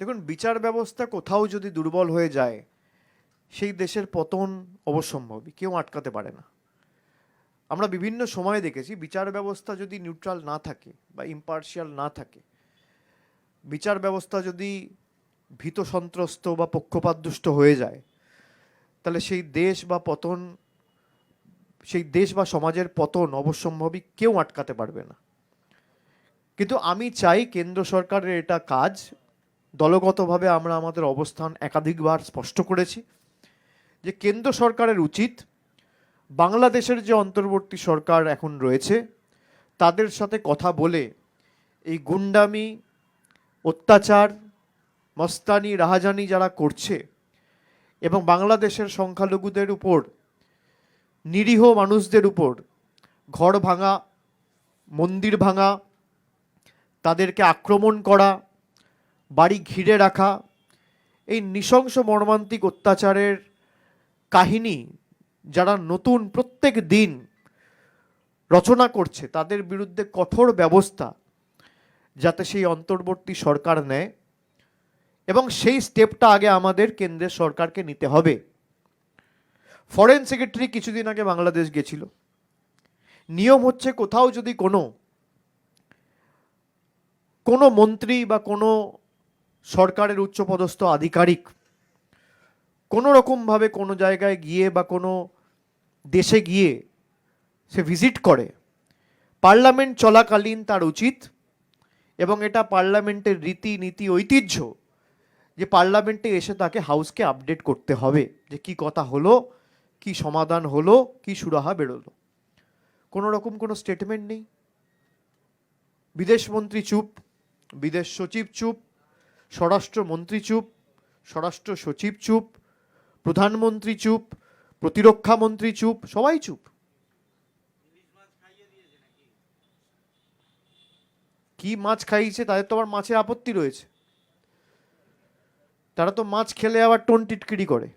দেখুন, বিচার ব্যবস্থা কোথাও যদি দুর্বল হয়ে যায়, সেই দেশের পতন অবশ্যম্ভাবী কেউ আটকাতে পারে না। আমরা বিভিন্ন সময়ে দেখেছি, বিচার ব্যবস্থা যদি নিউট্রাল না থাকে বা ইম্পার্শিয়াল না থাকে, বিচার ব্যবস্থা যদি ভীত সন্ত্রস্ত বা পক্ষপাতদুষ্ট হয়ে যায়, তাহলে সেই দেশ বা পতন, সেই দেশ বা সমাজের পতন অবশ্যম্ভাবী কেউ আটকাতে পারবে না। কিন্তু আমি চাই কেন্দ্র সরকারের এটা কাজ দলগতভাবে আমরা আমাদের অবস্থান একাধিকবার স্পষ্ট করেছি যে কেন্দ্র সরকারের উচিত বাংলাদেশের যে অন্তর্বর্তী সরকার এখন রয়েছে, তাদের সাথে কথা বলে এই গুন্ডামি, অত্যাচার, মস্তানি, রাহাজানি যারা করছে এবং বাংলাদেশের সংখ্যালঘুদের উপর, নিরীহ মানুষদের উপর ঘর ভাঙা, মন্দির ভাঙা, তাদেরকে আক্রমণ করা বাড়ি ঘিরে রাখা, এই নৃশংস মর্মান্তিক অত্যাচারের কাহিনী যারা নতুন প্রত্যেক দিন রচনা করছে, তাদের বিরুদ্ধে কঠোর ব্যবস্থা যাতে সেই অন্তর্বর্তী সরকার নেয় এবং সেই স্টেপটা আগে আমাদের কেন্দ্রের সরকারকে নিতে হবে। ফরেন সেক্রেটারি কিছুদিন আগে বাংলাদেশ গেছিল। নিয়ম হচ্ছে কোথাও যদি কোনো কোনো মন্ত্রী বা কোনো সরকারের উচ্চপদস্থ আধিকারিক কোনো রকমভাবে কোনো জায়গায় গিয়ে বা কোনো দেশে গিয়ে সে ভিজিট করে। পার্লামেন্ট চলাকালীন তার উচিত এবং এটা পার্লামেন্টের রীতি নীতি ঐতিহ্য যে পার্লামেন্টে এসে তাকে হাউসকে আপডেট করতে হবে যে কি কথা হলো, কি সমাধান হলো, কি সুরাহা বেরোলো। কোনো রকম কোনো স্টেটমেন্ট নেই। বিদেশমন্ত্রী চুপ, বিদেশ সচিব চুপ স্বরাষ্ট্রমন্ত্রী চুপ, স্বরাষ্ট্র সচিব চুপ, প্রধানমন্ত্রী চুপ, প্রতিরক্ষা মন্ত্রী চুপ, সবাই চুপ। কি মাছ খাইয়েছে তাদের তো আবার মাছের আপত্তি রয়েছে। তারা তো মাছ খেলে আবার টোন টিটকিরি করে।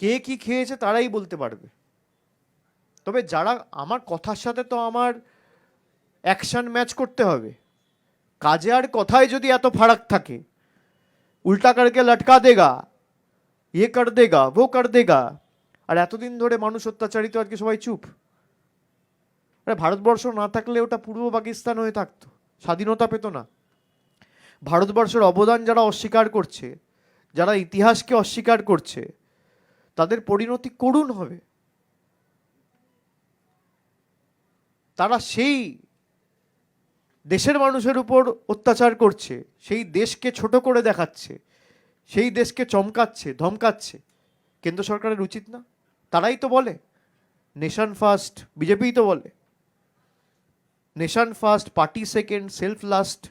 কে কি খেয়েছে তারাই বলতে পারবে। তবে যারা আমার কথার সাথে তো আমার অ্যাকশন ম্যাচ করতে হবে। কাজে আর কথায় যদি এত ফারাক থাকে, উল্টা করকে লটকা দেগা ইয়ে কর দেগা, ও কর দেগা, আর এতদিন ধরে মানুষ অত্যাচারিত, আজকে সবাই চুপ। আরে ভারতবর্ষ না থাকলে ওটা পূর্ব পাকিস্তান হয়ে থাকতো, স্বাধীনতা পেত না। ভারতবর্ষের অবদান যারা অস্বীকার করছে, যারা ইতিহাসকে অস্বীকার করছে, তাদের পরিণতি করুণ হবে। তারা সেই দেশের মানুষের উপর অত্যাচার করছে, সেই দেশকে ছোট করে দেখাচ্ছে, সেই দেশকে চমকাচ্ছে, ধমকাচ্ছে। কেন্দ্র সরকারের উচিত না। তারাই তো বলে। নেশান ফার্স্ট বিজেপিই তো বলে। Nation first party second self last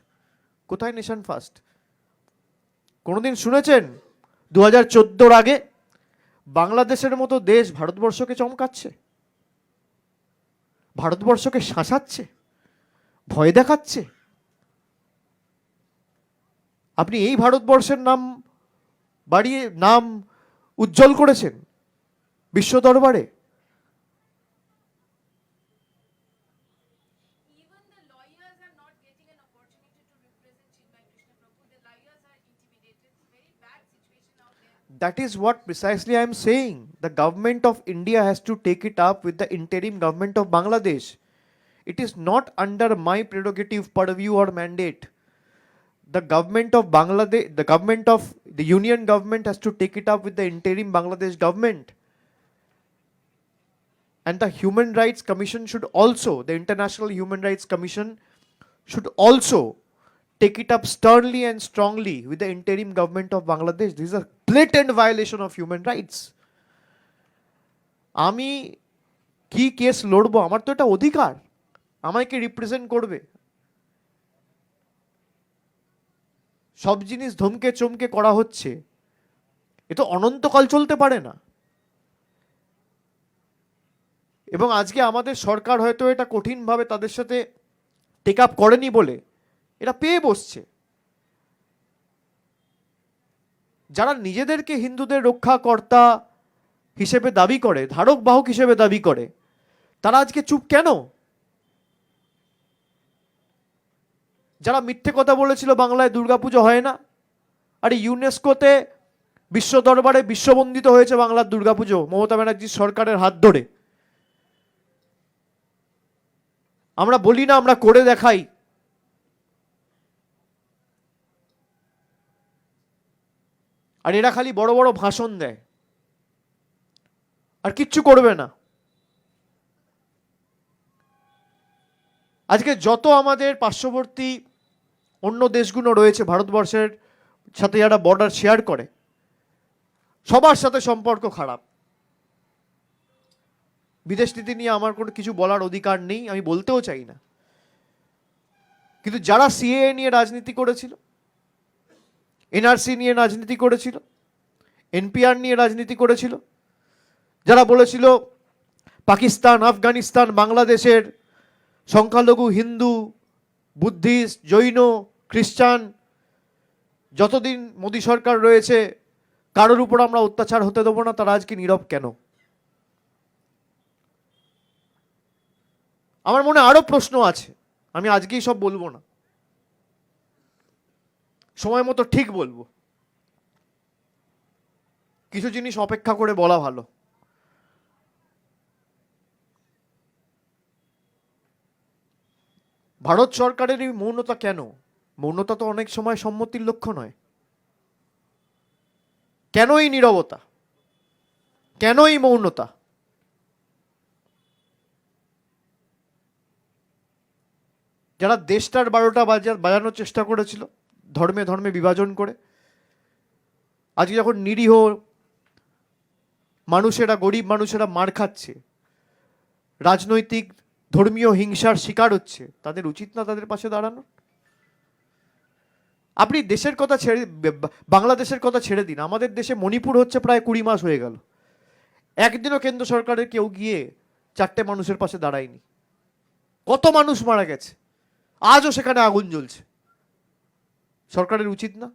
কোথায় নেশান ফার্স্ট কোনোদিন শুনেছেন? দু হাজার চোদ্দোর আগে বাংলাদেশের মতো দেশ ভারতবর্ষকে চমকাচ্ছে, ভারতবর্ষকে শাসাচ্ছে। ভয় দেখাচ্ছে। আপনি এই ভারতবর্ষের নাম বাড়িয়ে নাম উজ্জ্বল করেছেন বিশ্ব দরবারে। That is what precisely I am saying the government of India has to take it up with the interim government of Bangladesh It is not under my prerogative, purview, or mandate. The government of Bangladesh, the government of the union government has to take it up with the interim Bangladesh government. And the Human Rights Commission should also, the International Human Rights Commission should also take it up sternly and strongly with the interim government of Bangladesh. This is a blatant violation of human rights. আমি কি case লড়বো আমার তো এটা অধিকার আমাকে represent করবে। সব জিনিস ধমকে চমকে করা হচ্ছে। এ তো অনন্তকাল চলতে পারে না। এবং আজকে আমাদের সরকার হয়তো এটা কঠিনভাবে তাদের সাথে টেক আপ করেনি বলে এটা পেয়ে বসছে। যারা নিজেদেরকে হিন্দুদের রক্ষাকর্তা হিসেবে দাবি করে, ধারক বাহক হিসেবে দাবি করে, তারা আজকে চুপ কেন? যারা মিথ্যে কথা বলেছিল বাংলায় দুর্গাপুজো হয় না, আর ইউনেস্কোতে বিশ্ব দরবারে বিশ্ববন্দিত হয়েছে বাংলার দুর্গাপুজো, মমতা ব্যানার্জির সরকারের হাত ধরে। আমরা বলি না, আমরা করে দেখাই। আর এরা খালি বড় বড় ভাষণ দেয়। আর কিচ্ছু করবে না। আজকে যত আমাদের পার্শ্ববর্তী অন্য দেশগুলো রয়েছে, ভারতবর্ষের সাথে যারা বর্ডার শেয়ার করে, সবার সাথে সম্পর্ক খারাপ। বিদেশ নীতি নিয়ে আমার কোনো কিছু বলার অধিকার নেই, আমি বলতেও চাই না। কিন্তু যারা সিএ নিয়ে রাজনীতি করেছিল এনআরসি নিয়ে রাজনীতি করেছিল এনপিআর নিয়ে রাজনীতি করেছিল, যারা বলেছিল পাকিস্তান, আফগানিস্তান, বাংলাদেশের সংখ্যালঘু হিন্দু বুদ্ধিস্ট জৈন, খ্রিস্টান, যতদিন মোদী সরকার রয়েছে, কারোর উপর আমরা অত্যাচার হতে দেবো না, তারা আজকে নীরব কেন? আমার মনে আরও প্রশ্ন আছে, আমি আজকেই সব বলব না। সময় মতো ঠিক বলব। কিছু জিনিস অপেক্ষা করে বলা ভালো। ভারত সরকারের এই মৌনতা কেন? মৌনতা তো অনেক সময় সম্মতির লক্ষ্য নয়। কেন এই নীরবতা? কেন এই মৌনতা? যারা দেশটার বারোটা বাজা, বাজানোর চেষ্টা করেছিল, ধর্মে ধর্মে বিভাজন করে, আজকে যখন নিরীহ মানুষেরা, গরিব মানুষেরা মার খাচ্ছে, রাজনৈতিক ধর্মীয় হিংসার শিকার হচ্ছে। তাদের উচিত না তাদের পাশে দাঁড়ানো? আপনি দেশের কথা ছেড়ে বাংলাদেশের কথা ছেড়ে দিন। আমাদের দেশে মণিপুর হচ্ছে প্রায় কুড়ি মাস হয়ে গেল। একদিনও কেন্দ্র সরকারের কেউ গিয়ে চারটে মানুষের পাশে দাঁড়ায়নি। কত মানুষ মারা গেছে? আজও সেখানে আগুন জ্বলছে। সরকারের উচিত না?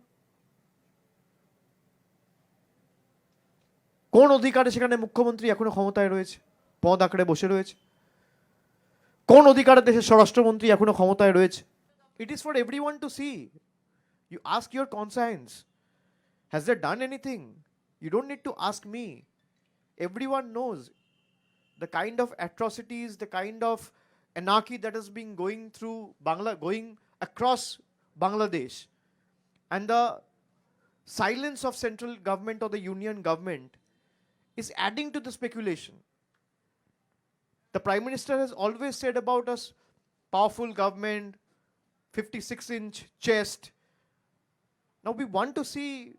কোন অধিকারে সেখানে মুখ্যমন্ত্রী এখনও ক্ষমতায় রয়েছে? পদ আঁকড়ে বসে রয়েছে? কোন অধিকারে দেশের স্বরাষ্ট্রমন্ত্রী এখনো ক্ষমতায় রয়েছে it is for everyone to see you ask your conscience has they done anything you don't need to ask me everyone knows the kind of atrocities, the kind of anarchy that is being going through Bangla, going across Bangladesh, and the silence of central government or the union government is adding to the speculation. The prime minister has always said about us powerful government, 56 inch chest. Now we want to see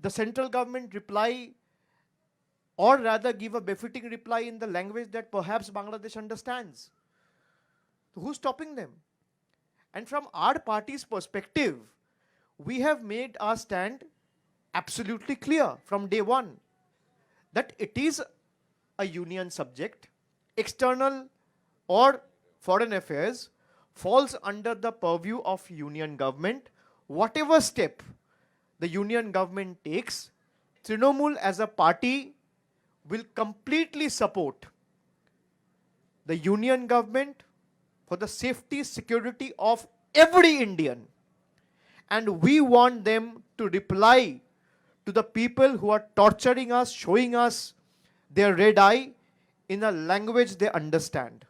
the central government reply or rather give a befitting reply in the language that perhaps Bangladesh understands. So who's stopping them? And from our party's perspective, we have made our stand absolutely clear from day one that it is a union subject, external or foreign affairs falls under the purview of union government. Whatever step the union government takes, Trinamool as a party will completely support the union government for the safety security of every indian and we want them to reply to the people who are torturing us showing us their red eye in a language they understand